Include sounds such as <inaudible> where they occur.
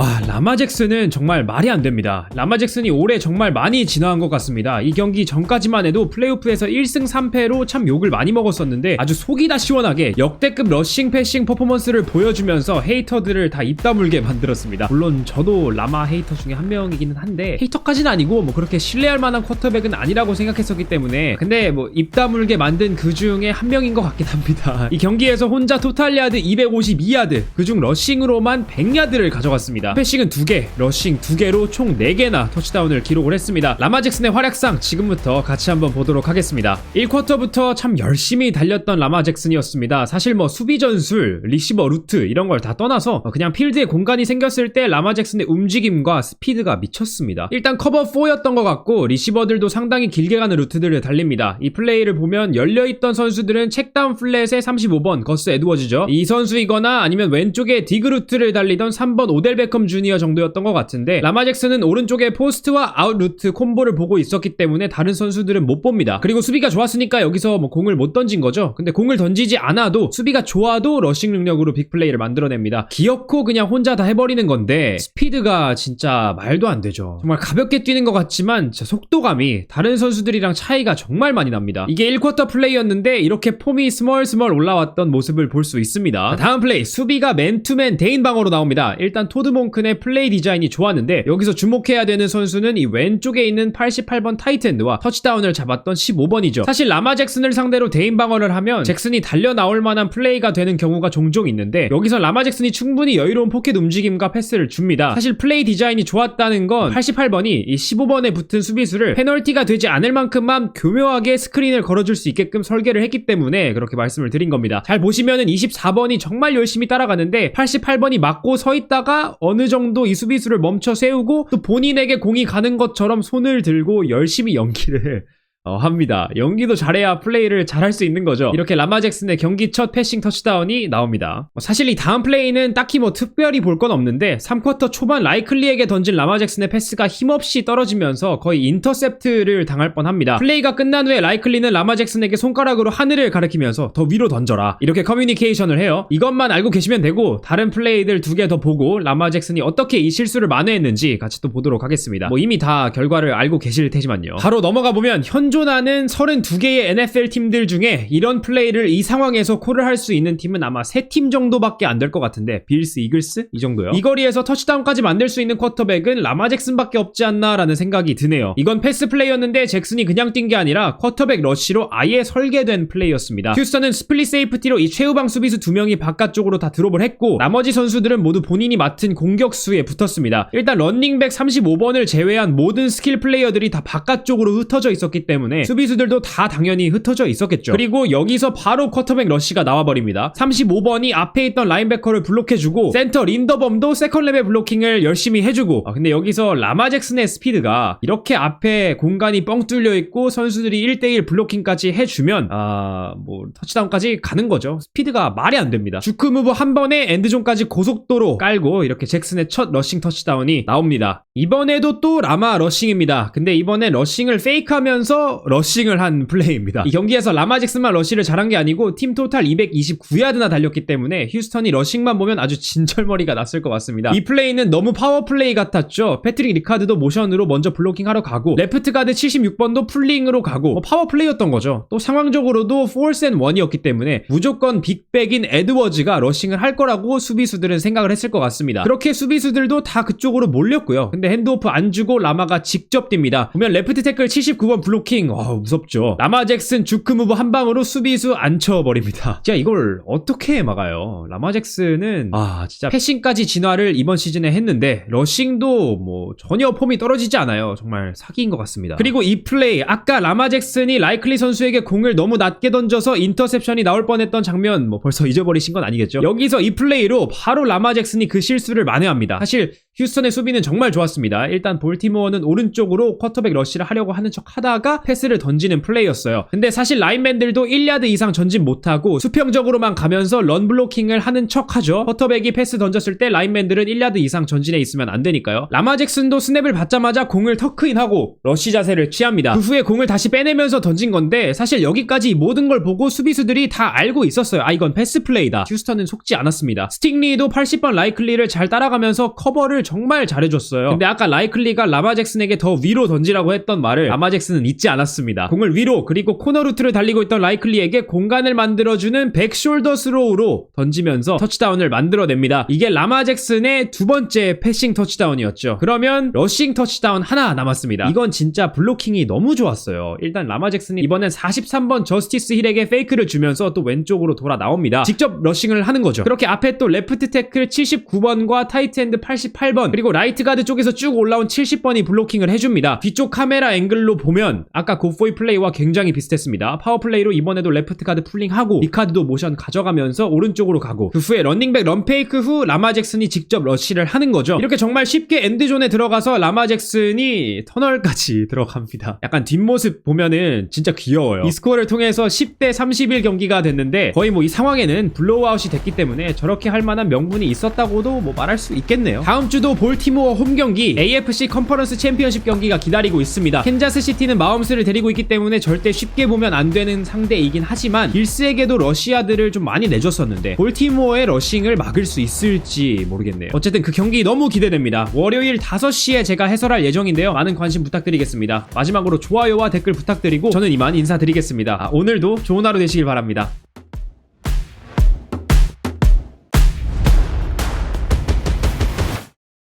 와 라마 잭슨은 정말 말이 안 됩니다. 라마 잭슨이 올해 정말 많이 진화한 것 같습니다. 이 경기 전까지만 해도 플레이오프에서 1승 3패로 참 욕을 많이 먹었었는데 아주 속이 다 시원하게 역대급 러싱 패싱 퍼포먼스를 보여주면서 헤이터들을 다 입 다물게 만들었습니다. 물론 저도 라마 헤이터 중에 한 명이기는 한데 헤이터까지는 아니고 뭐 그렇게 신뢰할 만한 쿼터백은 아니라고 생각했었기 때문에 근데 뭐 입 다물게 만든 그 중에 한 명인 것 같긴 합니다. 이 경기에서 혼자 토탈 야드 252야드 그중 러싱으로만 100야드를 가져갔습니다. 패싱은 2개, 러싱 2개로 총 4개나 터치다운을 기록을 했습니다. 라마 잭슨의 활약상 지금부터 같이 한번 보도록 하겠습니다. 1쿼터부터 참 열심히 달렸던 라마 잭슨이었습니다. 사실 뭐 수비 전술, 리시버 루트 이런 걸 다 떠나서 그냥 필드에 공간이 생겼을 때 라마 잭슨의 움직임과 스피드가 미쳤습니다. 일단 커버 4였던 것 같고 리시버들도 상당히 길게 가는 루트들을 달립니다. 이 플레이를 보면 열려있던 선수들은 책다운 플랫의 35번 거스 에드워즈죠. 이 선수이거나 아니면 왼쪽에 디그 루트를 달리던 3번 오델 베컴 주니어 정도였던 것 같은데 라마 잭슨은 오른쪽에 포스트와 아웃 루트 콤보를 보고 있었기 때문에 다른 선수들은 못 봅니다. 그리고 수비가 좋았으니까 여기서 뭐 공을 못 던진 거죠. 근데 공을 던지지 않아도 수비가 좋아도 러싱 능력으로 빅플레이를 만들어냅니다. 기어코 그냥 혼자 다 해버리는 건데 스피드가 진짜 말도 안 되죠. 정말 가볍게 뛰는 것 같지만 속도감이 다른 선수들이랑 차이가 정말 많이 납니다. 이게 1쿼터 플레이였는데 이렇게 폼이 스멀스멀 올라왔던 모습을 볼 수 있습니다. 자, 다음 플레이 수비가 맨투맨 대인 방어로 나옵니다. 일단 토드 몽큰의 플레이 디자인이 좋았는데 여기서 주목해야 되는 선수는 이 왼쪽에 있는 88번 타이트엔드와 터치다운을 잡았던 15번이죠. 사실 라마 잭슨을 상대로 대인 방어를 하면 잭슨이 달려 나올 만한 플레이가 되는 경우가 종종 있는데 여기서 라마 잭슨이 충분히 여유로운 포켓 움직임과 패스를 줍니다. 사실 플레이 디자인이 좋았다는 건 88번이 이 15번에 붙은 수비수를 페널티가 되지 않을 만큼만 교묘하게 스크린을 걸어줄 수 있게끔 설계를 했기 때문에 그렇게 말씀을 드린 겁니다. 잘 보시면은 24번이 정말 열심히 따라가는데 88번이 맞고 서 있다가 어느 정도 이 수비수를 멈춰 세우고 또 본인에게 공이 가는 것처럼 손을 들고 열심히 연기를 어, 합니다. 연기도 잘해야 플레이를 잘할 수 있는 거죠. 이렇게 라마 잭슨의 경기 첫 패싱 터치다운이 나옵니다. 뭐 사실 이 다음 플레이는 딱히 뭐 특별히 볼 건 없는데 3쿼터 초반 라이클리에게 던진 라마 잭슨의 패스가 힘없이 떨어지면서 거의 인터셉트를 당할 뻔합니다. 플레이가 끝난 후에 라이클리는 라마 잭슨에게 손가락으로 하늘을 가리키면서 더 위로 던져라 이렇게 커뮤니케이션을 해요. 이것만 알고 계시면 되고 다른 플레이들 두 개 더 보고 라마 잭슨이 어떻게 이 실수를 만회했는지 같이 또 보도록 하겠습니다. 뭐 이미 다 결과를 알고 계실 테지만요. 바로 넘어가 보면 현 존하는 32개의 NFL 팀들 중에 이런 플레이를 이 상황에서 콜을 할 수 있는 팀은 아마 3팀 정도밖에 안 될 것 같은데 빌스, 이글스 이 정도요. 이 거리에서 터치다운까지 만들 수 있는 쿼터백은 라마 잭슨밖에 없지 않나라는 생각이 드네요. 이건 패스 플레이였는데 잭슨이 그냥 뛴 게 아니라 쿼터백 러쉬로 아예 설계된 플레이였습니다. 휴스턴은 스플릿 세이프티로 이 최후방 수비수 두 명이 바깥쪽으로 다 드롭을 했고 나머지 선수들은 모두 본인이 맡은 공격수에 붙었습니다. 일단 런닝백 35번을 제외한 모든 스킬 플레이어들이 다 바깥쪽으로 흩어져 있었기 때문에 수비수들도 다 당연히 흩어져 있었겠죠. 그리고 여기서 바로 쿼터백 러쉬가 나와버립니다. 35번이 앞에 있던 라인베커를 블록해주고 센터 린더범도 세컨 레벨 블로킹을 열심히 해주고 아, 근데 여기서 라마 잭슨의 스피드가 이렇게 앞에 공간이 뻥 뚫려 있고 선수들이 1대1 블로킹까지 해주면 아 뭐 터치다운까지 가는 거죠. 스피드가 말이 안 됩니다. 주크 무브 한 번에 엔드존까지 고속도로 깔고 이렇게 잭슨의 첫 러싱 터치다운이 나옵니다. 이번에도 또 라마 러싱입니다. 근데 이번에 러싱을 페이크하면서 러싱을 한 플레이입니다. 이 경기에서 라마 잭슨만 러시를 잘한 게 아니고 팀 토탈 229야드나 달렸기 때문에 휴스턴이 러싱만 보면 아주 진절머리가 났을 것 같습니다. 이 플레이는 너무 파워 플레이 같았죠. 패트릭 리카드도 모션으로 먼저 블로킹하러 가고 레프트 가드 76번도 풀링으로 가고 뭐 파워 플레이였던 거죠. 또 상황적으로도 포스 앤 원이었기 때문에 무조건 빅백인 에드워즈가 러싱을 할 거라고 수비수들은 생각을 했을 것 같습니다. 그렇게 수비수들도 다 그쪽으로 몰렸고요. 근데 핸드오프 안 주고 라마가 직접 뜁니다. 보면 레프트 태클 79번 블로킹 와 무섭죠. 라마 잭슨 주크 무브 한 방으로 수비수 앉혀버립니다. <laughs> 진짜 이걸 어떻게 막아요? 라마 잭슨은 아 진짜 패싱까지 진화를 이번 시즌에 했는데 러싱도 뭐 전혀 폼이 떨어지지 않아요. 정말 사기인 것 같습니다. 그리고 이 플레이 아까 라마 잭슨이 라이클리 선수에게 공을 너무 낮게 던져서 인터셉션이 나올 뻔했던 장면 뭐 벌써 잊어버리신 건 아니겠죠? 여기서 이 플레이로 바로 라마 잭슨이 그 실수를 만회합니다. 사실 휴스턴의 수비는 정말 좋았습니다. 일단 볼티모어는 오른쪽으로 쿼터백 러쉬를 하려고 하는 척 하다가 패스를 던지는 플레이였어요. 근데 사실 라인맨들도 1야드 이상 전진 못하고 수평적으로만 가면서 런 블로킹을 하는 척 하죠. 허터백이 패스 던졌을 때 라인맨들은 1야드 이상 전진해 있으면 안 되니까요. 라마 잭슨도 스냅을 받자마자 공을 터크인하고 러쉬 자세를 취합니다. 그 후에 공을 다시 빼내면서 던진 건데 사실 여기까지 이 모든 걸 보고 수비수들이 다 알고 있었어요. 아 이건 패스 플레이다. 휴스턴은 속지 않았습니다. 스팅리도 80번 라이클리를 잘 따라가면서 커버를 정말 잘해줬어요. 근데 아까 라이클리가 라마 잭슨에게 더 위로 던지라고 했던 말을 라마 잭슨은 잊지 않았 습니다. 공을 위로 그리고 코너 루트를 달리고 있던 라이클리에게 공간을 만들어주는 백숄더 스로우로 던지면서 터치다운을 만들어냅니다. 이게 라마 잭슨의 두 번째 패싱 터치다운이었죠. 그러면 러싱 터치다운 하나 남았습니다. 이건 진짜 블로킹이 너무 좋았어요. 일단 라마 잭슨이 이번엔 43번 저스티스 힐에게 페이크를 주면서 또 왼쪽으로 돌아 나옵니다. 직접 러싱을 하는 거죠. 그렇게 앞에 또 레프트 태클 79번과 타이트 엔드 88번 그리고 라이트 가드 쪽에서 쭉 올라온 70번이 블로킹을 해줍니다. 뒤쪽 카메라 앵글로 보면 아까 고포이 플레이와 굉장히 비슷했습니다. 파워 플레이로 이번에도 레프트 가드 풀링하고 리카드도 모션 가져가면서 오른쪽으로 가고 그 후에 런닝백 런페이크 후 라마 잭슨이 직접 러쉬를 하는 거죠. 이렇게 정말 쉽게 엔드존에 들어가서 라마 잭슨이 터널까지 <laughs> 들어갑니다. 약간 뒷모습 보면은 진짜 귀여워요. 이 스코어를 통해서 10대 31 경기가 됐는데 거의 뭐 이 상황에는 블로우아웃이 됐기 때문에 저렇게 할 만한 명분이 있었다고도 뭐 말할 수 있겠네요. 다음 주도 볼티모어 홈 경기 AFC 컨퍼런스 챔피언십 경기가 기다리고 있습니다. 캔자스 시티는 마음스를 데리고 있기 때문에 절대 쉽게 보면 안 되는 상대이긴 하지만 빌스에게도 러시아들을 좀 많이 내줬었는데 볼티모어의 러싱을 막을 수 있을지 모르겠네요. 어쨌든 그 경기 너무 기대됩니다. 월요일 5시에 제가 해설할 예정인데요. 많은 관심 부탁드리겠습니다. 마지막으로 좋아요와 댓글 부탁드리고 저는 이만 인사드리겠습니다. 아, 오늘도 좋은 하루 되시길 바랍니다.